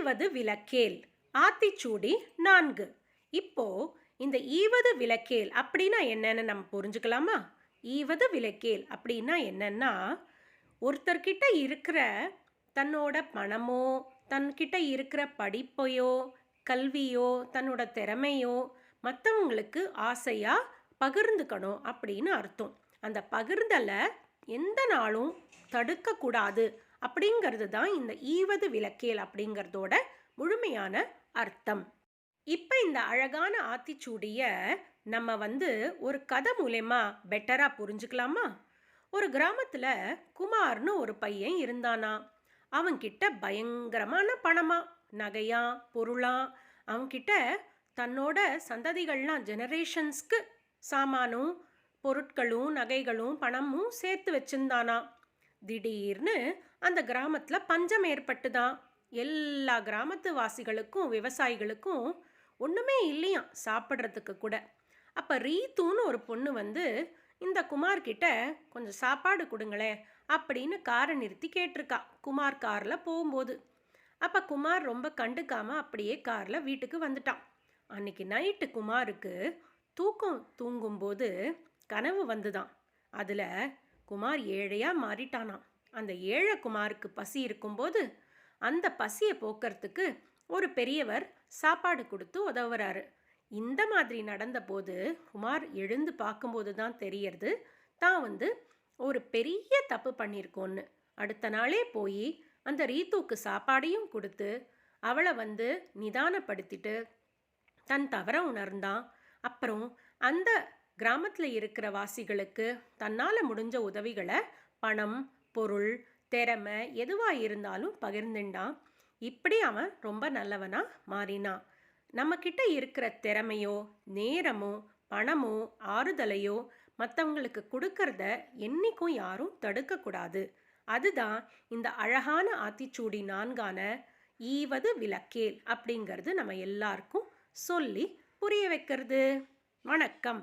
ஈவது விளக்கேல். ஆத்திச்சூடி நான்கு. இப்போ இந்த ஈவது விளக்கேல் அப்படின்னா என்னன்னு நம்ம புரிஞ்சுக்கலாமா? ஈவது விளக்கேல் அப்படின்னா என்னன்னா ஒருத்தர்கிட்ட இருக்கிற தன்னோட பணமோ தன்கிட்ட இருக்கிற படிப்பையோ கல்வியோ தன்னோட திறமையோ மற்றவங்களுக்கு ஆசையாக பகிர்ந்துக்கணும் அப்படின்னு அர்த்தம். அந்த பகிர்ந்தலை எந்த நாளும் தடுக்கக்கூடாது அப்படிங்கிறது தான் இந்த ஈவது விளக்கேல் அப்படிங்கிறதோட முழுமையான அர்த்தம். இப்போ இந்த அழகான ஆத்திச்சூடிய நம்ம வந்து ஒரு கதை மூலயமா பெட்டராக புரிஞ்சுக்கலாமா? ஒரு கிராமத்தில் குமார்னு ஒரு பையன் இருந்தானா? அவன்கிட்ட பயங்கரமான பணமா நகையா பொருளா அவன்கிட்ட தன்னோட சந்ததிகள்லாம் ஜெனரேஷன்ஸ்க்கு சாமானும் பொருட்களும் நகைகளும் பணமும் சேர்த்து வச்சிருந்தானா? திடீர்னு அந்த கிராமத்தில் பஞ்சம் ஏற்பட்டுதான். எல்லா கிராமத்து வாசிகளுக்கும் விவசாயிகளுக்கும் ஒன்றுமே இல்லையாம் சாப்பிட்றதுக்கு கூட. அப்போ ரீத்துன்னு ஒரு பொண்ணு வந்து இந்த குமார்கிட்ட கொஞ்சம் சாப்பாடு கொடுங்களேன் அப்படின்னு காரை நிறுத்தி கேட்டிருக்கா. குமார் காரில் போகும்போது. அப்போ குமார் ரொம்ப கண்டுக்காமல் அப்படியே காரில் வீட்டுக்கு வந்துட்டான். அன்னைக்கு நைட்டு குமாருக்கு தூக்கம் தூங்கும்போது கனவு வந்துதான். அதில் குமார் ஏழையாக மாறிட்டானாம். அந்த ஏழை குமாருக்கு பசி இருக்கும்போது அந்த பசியை போக்குறதுக்கு ஒரு பெரியவர் சாப்பாடு கொடுத்து உதவுறாரு. இந்த மாதிரி நடந்தபோது குமார் எழுந்து பார்க்கும்போது தான் தெரியறது தான் வந்து ஒரு பெரிய தப்பு பண்ணியிருக்கோன்னு அடுத்த நாளே போய் அந்த ரீத்துக்கு சாப்பாடையும் கொடுத்து அவளை வந்து நிதானப்படுத்திட்டு தன் தவற உணர்ந்தான். அப்புறம் அந்த கிராமத்தில் இருக்கிற வாசிகளுக்கு தன்னால் முடிஞ்ச உதவிகளை பணம் பொருள் திறமை எதுவாக இருந்தாலும் பகிர்ந்துண்டான். இப்படி அவன் ரொம்ப நல்லவனாக மாறினான். நம்மக்கிட்ட இருக்கிற திறமையோ நேரமோ பணமோ ஆறுதலையோ மற்றவங்களுக்கு கொடுக்கறத என்றைக்கும் யாரும் தடுக்கக்கூடாது அதுதான் இந்த அழகான ஆத்திச்சூடி நான்கான ஈவது விளக்கேல் அப்படிங்கிறது நம்ம எல்லாருக்கும் சொல்லி புரிய வைக்கிறது. வணக்கம்.